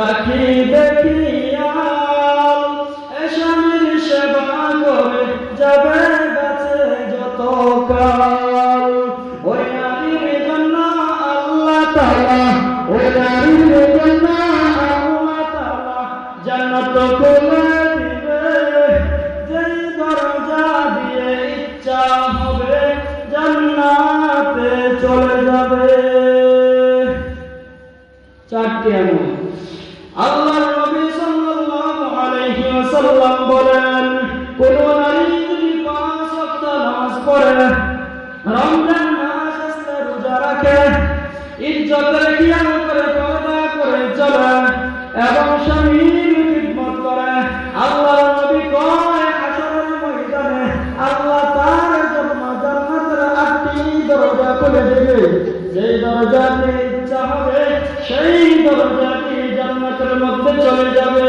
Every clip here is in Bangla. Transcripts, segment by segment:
রাখিবে খেয়াল এসামির সেবা করে যাবে গাছে যত কাল ওই নারীর জন্য আল্লাহ তাআলা, ওই নারীর জন্য আল্লাহ তাআলা জান্নাত খুলে দিবে। যেই দরজা চলে যাবে। চারটি এমন আল্লাহর নবী সাল্লাল্লাহু আলাইহি ওয়াসাল্লাম বলেন, কোন নারী যদি পাঁচ ওয়াক্ত নামাজ পড়ে, রমজান মাস আসলে রোজা রাখে করে পর্দা করে চলে এবং স্বামীর খিদমত করে, আল্লাহর নবী কয়, হাসরের ময়দানে আল্লাহ তার জন্য জান্নাতের আটটি দরজা খুলে দেবে। যেই দরজা ইচ্ছা হবে, সেই দরজা জান্নাতের মধ্যে চলে যাবে।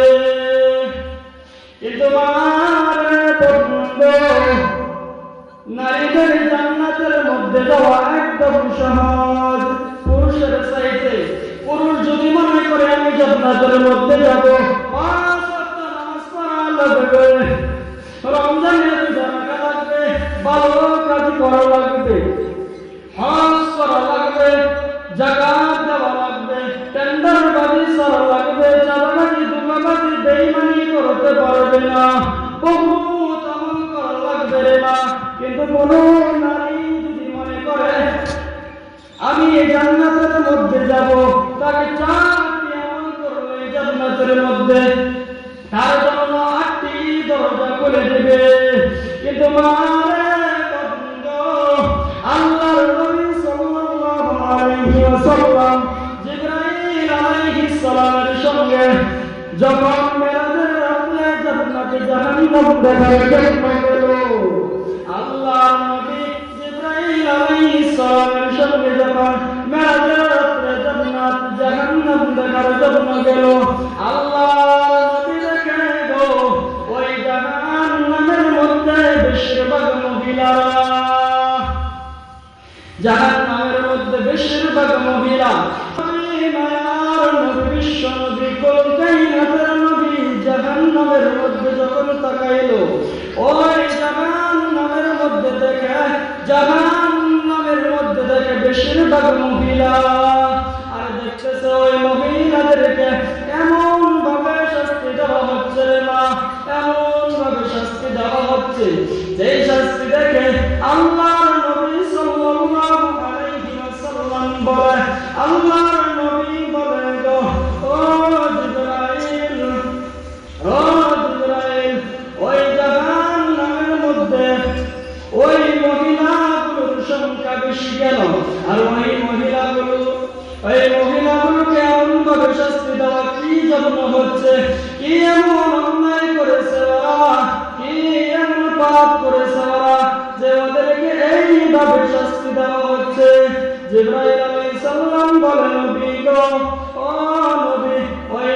নারীদের জান্নাতের মধ্যে যাওয়া একদম সহজ। পুরুষের চাইতে পুরুষ যদি মনে করে আমি জান্নাতের মধ্যে যাব, পাঁচ নামাজ পড়া লাগবে রমজানের রাখা লাগবে, ভালো কাজ করা পারবে না। আমল করা লাগবে মা। কিন্তু কোন নারী যদি মনে করে, আমি এই জান্নাতের মধ্যে যাব। তাকে করলে এই জান্নাতের মধ্যে। তার জন্য আটটি দরজা খুলে দেবে। কিন্তু মারে সঙ্গে যখন জান্নাতে জাহান্নাম দেখার জন্য গেল। আল্লাহর নবী জিবরাইল আলাইহিস সালামের সঙ্গে যখন মেরাজের রাতে জান্নাত জাহান্নাম দেখার জন্য গেল মধ্যে বেশিরভাগ জাহান মধ্যে মহিলা। বিশ্ব নবী নবী জাহান নামের মধ্যে যখন তাকাইল, ওই জাহান নামের মধ্যে দেখে জাহান নামের মধ্যে দেখে বেশিরভাগ মহিলা, আর দেখতেছে ওই মহিলাদেরকে এমন ভাবে শাস্তি দেওয়া হচ্ছে রে মা এমন ভাবে শাস্তি দেওয়া হচ্ছে। যেই শাস্তি বেশি আর ওই মহিলাগুলো, ওই মহিলাগুলোকে এমন ভাবে শাস্তি দেওয়া কি জন্য হচ্ছে? কি এমন অন্যায় করেছে ওরা? কি এমন পাপ করেছে ওরা যে ওদেরকে এইভাবে শাস্তি দেওয়া হচ্ছে? জিব্রাইল আলাইহিস সালাম বলেন, নবী গো, ও নবী, ওই